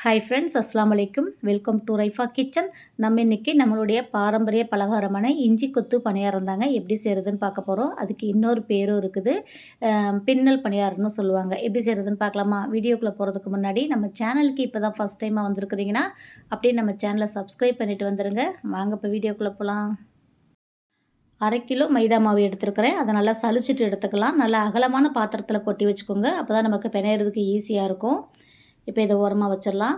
Hi friends அஸ்லாம் வலைக்கும் welcome to Raifa kitchen நம்ம இன்றைக்கி நம்மளுடைய பாரம்பரிய பலகாரமான இஞ்சி கொத்து பணியாரம் தாங்க எப்படி செய்கிறதுன்னு பார்க்க போகிறோம் அதுக்கு இன்னொரு பேரும் இருக்குது. பின்னல் பணியாரம்னு சொல்லுவாங்க. எப்படி செய்கிறதுன்னு பார்க்கலாமா? வீடியோக்குள்ளே போகிறதுக்கு முன்னாடி நம்ம சேனலுக்கு இப்போ தான் ஃபஸ்ட் டைமாக வந்திருக்கிறீங்கன்னா அப்படியே நம்ம சேனலை சப்ஸ்கிரைப் பண்ணிவிட்டு வந்துடுங்க வாங்க இப்போ வீடியோக்குள்ளே போகலாம் அரை கிலோ மைதா மாவு எடுத்துருக்கிறேன். அதை நல்லா சலிச்சிட்டு எடுத்துக்கலாம். நல்லா அகலமான பாத்திரத்தில் கொட்டி வச்சுக்கோங்க. அப்போ தான் நமக்கு பிணையிறதுக்கு ஈஸியாக இருக்கும். இப்போ இதை உரமாக வச்சிடலாம்.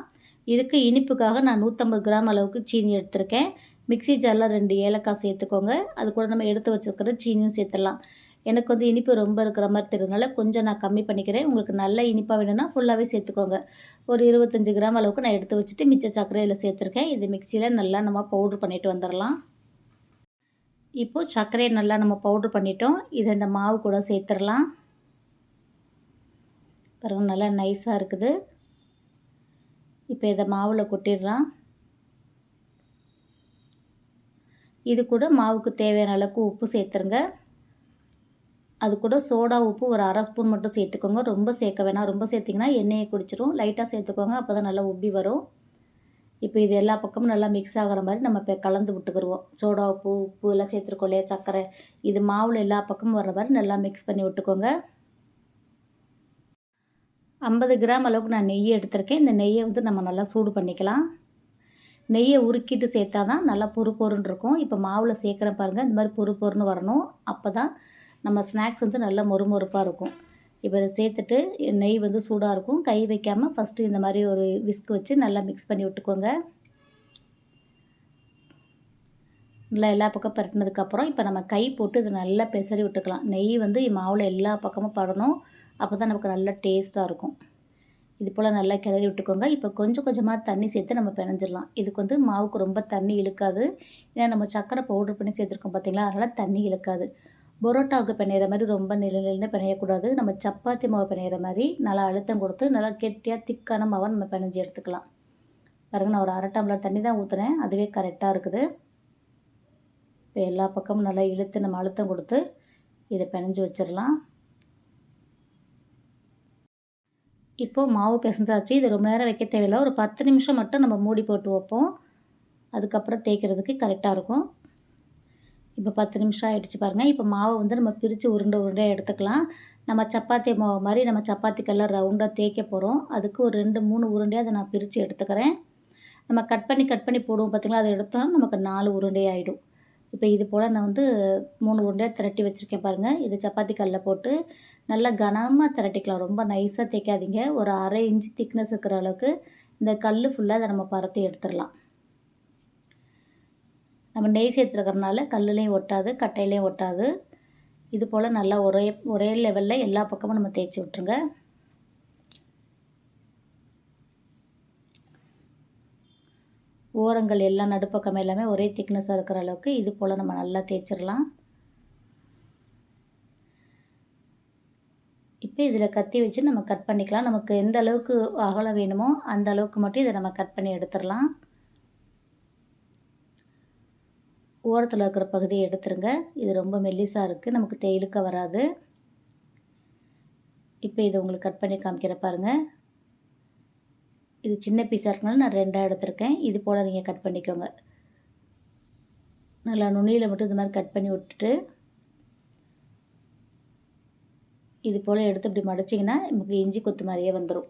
இதுக்கு இனிப்புக்காக நான் நூற்றம்பது கிராம் அளவுக்கு சீனி எடுத்திருக்கேன். மிக்ஸி ஜாரில் ரெண்டு ஏலக்காய் சேர்த்துக்கோங்க. அது கூட நம்ம எடுத்து வச்சுருக்கிற சீனியும் சேர்த்துடலாம். எனக்கு வந்து இனிப்பு ரொம்ப இருக்கிற மாதிரி தெரியுதுனால கொஞ்சம் நான் கம்மி பண்ணிக்கிறேன். உங்களுக்கு நல்ல இனிப்பாக வேணும்னா ஃபுல்லாகவே சேர்த்துக்கோங்க. ஒரு இருபத்தஞ்சி கிராம் அளவுக்கு நான் எடுத்து வச்சுட்டு மிச்ச சர்க்கரை இதில் சேர்த்துருக்கேன். இது மிக்சியில் நல்லா நம்ம பவுட்ரு பண்ணிட்டு வந்துடலாம். இப்போது சர்க்கரையை நல்லா நம்ம பவுட்ரு பண்ணிட்டோம். இதை இந்த மாவு கூட சேர்த்துடலாம். பாருங்க நல்லா நைஸாக இருக்குது. இப்போ இதை மாவில் கொட்டிடுறான் இது கூட மாவுக்கு தேவையான அளவுக்கு உப்பு சேர்த்துருங்க. அது கூட சோடா உப்பு ஒரு அரை ஸ்பூன் மட்டும் சேர்த்துக்கோங்க. ரொம்ப சேர்க்க வேணாம். ரொம்ப சேர்த்திங்கன்னா எண்ணெயை குடிச்சிடும் லைட்டாக சேர்த்துக்கோங்க. அப்போ தான் நல்லா உப்பி வரும். இப்போ இது எல்லா பக்கமும் நல்லா மிக்ஸ் ஆகிற மாதிரி நம்ம இப்போ கலந்து விட்டுக்கிடுவோம் சோடா உப்பு உப்பு எல்லாம் சேர்த்துருக்கோம் இல்லையா? சர்க்கரை. இது மாவில் எல்லா பக்கமும் வர மாதிரி நல்லா மிக்ஸ் பண்ணி விட்டுக்கோங்க. ஐம்பது கிராம் அளவுக்கு நான் நெய் எடுத்திருக்கேன். இந்த நெய்யை வந்து நம்ம நல்லா சூடு பண்ணிக்கலாம். நெய்யை உருக்கிட்டு சேர்த்தா தான் நல்லா பொறு பொருன்னு இருக்கும். இப்போ மாவில் சேர்க்குற பாருங்கள் இந்த மாதிரி பொறு பொருன்னு வரணும். அப்போ தான் நம்ம ஸ்நாக்ஸ் வந்து நல்லா மொறுமொறுப்பாக இருக்கும். இப்போ இதை சேர்த்துட்டு நெய் வந்து சூடாக இருக்கும். கை வைக்காமல் ஃபஸ்ட்டு இந்த மாதிரி ஒரு விஸ்க் வச்சு நல்லா மிக்ஸ் பண்ணி விட்டுக்கோங்க. நல்லா எல்லா பக்கம் பரட்டினதுக்கப்புறம் இப்போ நம்ம கை போட்டு இதை நல்லா பெசரி விட்டுக்கலாம். நெய் வந்து மாவில் எல்லா பக்கமும் படணும். அப்போ தான் நமக்கு நல்லா டேஸ்ட்டாக இருக்கும். இது போல் நல்லா கிளறி விட்டுக்கோங்க. இப்போ கொஞ்சம் கொஞ்சமாக தண்ணி சேர்த்து நம்ம பிணைஞ்சிடலாம் இதுக்கு வந்து மாவுக்கு ரொம்ப தண்ணி இழுக்காது. ஏன்னா நம்ம சக்கரை பவுட்ரு பண்ணி சேர்த்துருக்கோம் பார்த்தீங்களா அதனால் தண்ணி இழுக்காது. பரோட்டாவுக்கு பிணையிற மாதிரி ரொம்ப நில நிலன்னு பிணையக்கூடாது நம்ம சப்பாத்தி மாவு பிணையிற மாதிரி நல்லா அழுத்தம் கொடுத்து நல்லா கெட்டியாக திக்கான மாவை நம்ம பிணைஞ்சி எடுத்துக்கலாம். பாருங்க நான் ஒரு அரை டம்ளர் தண்ணி தான் ஊற்றுனேன் அதுவே கரெக்டாக இருக்குது. இப்போ எல்லா பக்கமும் நல்லா இழுத்து நம்ம அழுத்தம் கொடுத்து இதை பிணைஞ்சு வச்சிடலாம். இப்போது மாவு பிசைஞ்சாச்சு. இது ரொம்ப நேரம் வைக்க தேவையில்லை. ஒரு பத்து நிமிஷம் மட்டும் நம்ம மூடி போட்டு வைப்போம். அதுக்கப்புறம் தேய்க்கிறதுக்கு கரெக்டாக இருக்கும். இப்போ பத்து நிமிஷம் ஆகிடுச்சு பாருங்கள் இப்போ மாவை வந்து நம்ம பிரித்து உருண்டை உருண்டையாக எடுத்துக்கலாம். நம்ம சப்பாத்தி மாவு மாதிரி நம்ம சப்பாத்திக்கெல்லாம் ரவுண்டாக தேய்க்க போகிறோம். அதுக்கு ஒரு ரெண்டு மூணு உருண்டையாக அதை நான் பிரித்து எடுத்துக்கிறேன். நம்ம கட் பண்ணி கட் பண்ணி போடுவோம் பார்த்திங்களா? அதை எடுத்தோம்னா நமக்கு நாலு உருண்டை ஆகிடும் இப்போ இது போல் நான் வந்து மூணு உருண்டையாக திரட்டி வச்சுருக்கேன் பாருங்கள் இது சப்பாத்தி கல்லில் போட்டு நல்லா கனமாக திரட்டிக்கலாம். ரொம்ப நைஸாக தேய்க்காதீங்க. ஒரு அரை இன்ச்சு திக்னஸ் இருக்கிற அளவுக்கு இந்த கல் ஃபுல்லாக அதை நம்ம பரத்தி எடுத்துடலாம். நம்ம நெய் சேர்த்துருக்கறனால கல்லுலேயும் ஒட்டாது கட்டையிலையும் ஒட்டாது. இது போல் நல்லா ஒரே ஒரே லெவலில் எல்லா பக்கமும் நம்ம தேய்ச்சி விட்ருங்க ஓரங்கள் எல்லாம் நடுப்பக்கம் எல்லாமே ஒரே திக்னஸாக இருக்கிற அளவுக்கு இது போல் நம்ம நல்லா தேய்ச்சிடலாம். இப்போ இதில் கத்தி வச்சு நம்ம கட் பண்ணிக்கலாம். நமக்கு எந்த அளவுக்கு அகலம் வேணுமோ அந்த அளவுக்கு மட்டும் இதை நம்ம கட் பண்ணி எடுத்துடலாம். ஓரத்தில் இருக்கிற பகுதியை எடுத்துருங்க. இது ரொம்ப மெல்லிசாக இருக்குது நமக்கு தேயிலுக்க வராது. இப்போ இதை உங்களுக்கு கட் பண்ணி காமிக்கிற பாருங்கள் இது சின்ன பீஸாக இருக்கனால நான் ரெண்டாக எடுத்திருக்கேன். இது போல் நீங்கள் கட் பண்ணிக்கோங்க. நல்லா நுனியில் மட்டும் இது மாதிரி கட் பண்ணி விட்டுட்டு இது போல் எடுத்து இப்படி மடிச்சிங்கன்னா நமக்கு இஞ்சி கொத்து மாதிரியே வந்துடும்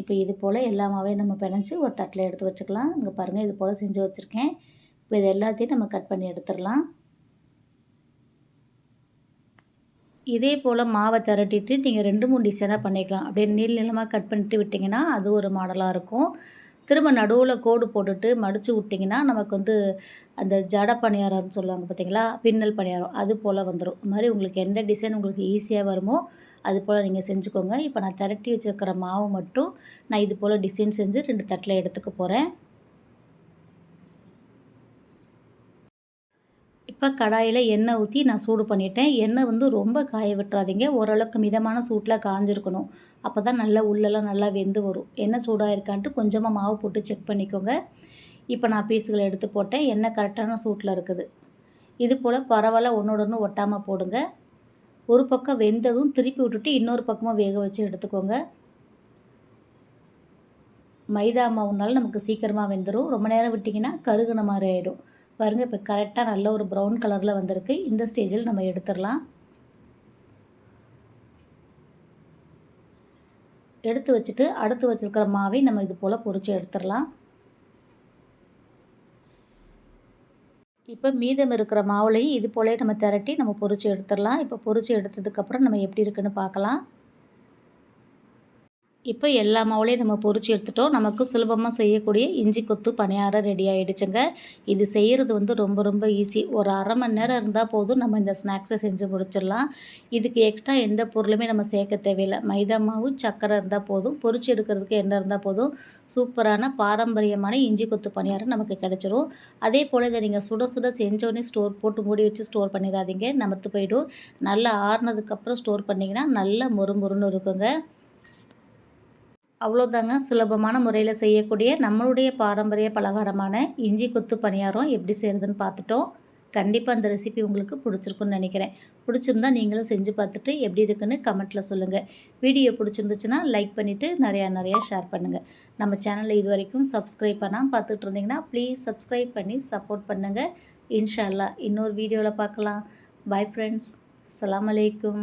இப்போ இது போல் எல்லாமாவே நம்ம பிணைஞ்சி ஒரு தட்டில் எடுத்து வச்சுக்கலாம். இங்கே பாருங்கள் இது போல் செஞ்சு வச்சுருக்கேன். இப்போ இது எல்லாத்தையும் நம்ம கட் பண்ணி எடுத்துடலாம். இதே போல் மாவை திரட்டிட்டு நீங்கள் ரெண்டு மூணு டிசைனாக பண்ணிக்கலாம். அப்படியே நீள் நீளமாக கட் பண்ணிட்டு விட்டிங்கன்னா அது ஒரு மாடலாக இருக்கும். திரும்ப நடுவில் கோடு போட்டுட்டு மடித்து விட்டிங்கன்னா நமக்கு வந்து அந்த ஜட பணியாரம்னு சொல்லுவாங்க பார்த்தீங்களா பின்னல் பணியாரம். அது போல் வந்துடும் இது மாதிரி உங்களுக்கு எந்த டிசைன் உங்களுக்கு ஈஸியாக வருமோ அது போல் நீங்கள் செஞ்சுக்கோங்க. இப்போ நான் திரட்டி வச்சுருக்கிற மாவு மட்டும் நான் இது போல் டிசைன் செஞ்சு ரெண்டு தட்டில் எடுத்துக்க போகிறேன் இப்போ கடாயில் எண்ணெய் ஊற்றி நான் சூடு பண்ணிட்டேன். எண்ணெய் வந்து ரொம்ப காய விட்டுறாதீங்க. ஓரளவுக்கு மிதமான சூட்டில் காஞ்சிருக்கணும். அப்போ தான் நல்லா உள்ளெல்லாம் நல்லா வெந்து வரும். எண்ணெய் சூடாக இருக்கான்ட்டு கொஞ்சமாக மாவு போட்டு செக் பண்ணிக்கோங்க. இப்போ நான் பீஸுகளை எடுத்து போட்டேன். எண்ணெய் கரெக்டான சூட்டில் இருக்குது. இது போல் பரவாயில்ல ஒன்றோட ஒன்று ஒட்டாமல் போடுங்க. ஒரு பக்கம் வெந்ததும் திருப்பி விட்டுட்டு இன்னொரு பக்கமாக வேக வச்சு எடுத்துக்கோங்க. மைதா மாவுனால நமக்கு சீக்கிரமாக வெந்துடும் ரொம்ப நேரம் விட்டிங்கன்னா கருகுன மாதிரி ஆகிடும் பாருங்கள் இப்போ கரெக்டாக நல்ல ஒரு ப்ரௌன் கலரில் வந்திருக்கு. இந்த ஸ்டேஜில் நம்ம எடுத்துடலாம். எடுத்து வச்சுட்டு அடுத்து வச்சுருக்கிற மாவை நம்ம இது போல் பொரித்து எடுத்துடலாம். இப்போ மீதம் இருக்கிற மாவுலையும் இது போலே நம்ம திரட்டி நம்ம பொறிச்சு எடுத்துடலாம். இப்போ பொறிச்சு எடுத்ததுக்கப்புறம் நம்ம எப்படி இருக்குன்னு பார்க்கலாம். இப்போ எல்லா மாவுலையும் நம்ம பொரிச்சு எடுத்துட்டோம். நமக்கு சுலபமாக செய்யக்கூடிய இஞ்சி கொத்து பணியாரம் ரெடி ஆகிடுச்சுங்க இது செய்கிறது வந்து ரொம்ப ரொம்ப ஈஸி ஒரு அரை மணி நேரம் இருந்தால் போதும் நம்ம இந்த ஸ்நாக்ஸை செஞ்சு முடிச்சிடலாம். இதுக்கு எக்ஸ்ட்ரா எந்த பொருளுமே நம்ம சேர்க்க தேவையில்லை. மைதா மாவு சக்கரை இருந்தால் போதும். பொறிச்சு எடுக்கிறதுக்கு என்ன இருந்தால் போதும். சூப்பரான பாரம்பரியமான இஞ்சி கொத்து பணியாரம் நமக்கு கிடச்சிரும். அதே போல் இதை நீங்கள் சுட சுட செஞ்சோடனே ஸ்டோர் போட்டு மூடி வச்சு ஸ்டோர் பண்ணிடாதீங்க. நமத்து போய்டும். நல்லா ஆறுனதுக்கப்புறம் ஸ்டோர் பண்ணிங்கன்னா நல்லா மொறு மொறுன்னு இருக்குங்க. அவ்வளோதாங்க. சுலபமான முறையில் செய்யக்கூடிய நம்மளுடைய பாரம்பரிய பலகாரமான இஞ்சி கொத்து பணியாரம் எப்படி செய்கிறதுன்னு பார்த்துட்டோம். கண்டிப்பாக அந்த ரெசிபி உங்களுக்கு பிடிச்சிருக்குன்னு நினைக்கிறேன். பிடிச்சிருந்தா நீங்களும் செஞ்சு பார்த்துட்டு எப்படி இருக்குன்னு கமெண்ட்டில் சொல்லுங்கள் வீடியோ பிடிச்சிருந்துச்சுன்னா லைக் பண்ணிவிட்டு நிறையா நிறையா ஷேர் பண்ணுங்கள் நம்ம சேனலில் இது வரைக்கும் சப்ஸ்கிரைப் பண்ணால் பார்த்துட்டு இருந்தீங்கன்னா ப்ளீஸ் சப்ஸ்கிரைப் பண்ணி சப்போர்ட் பண்ணுங்கள் இன்ஷால்லா இன்னொரு வீடியோவில் பார்க்கலாம். பாய் ஃப்ரெண்ட்ஸ் அலாம் அலைக்கும்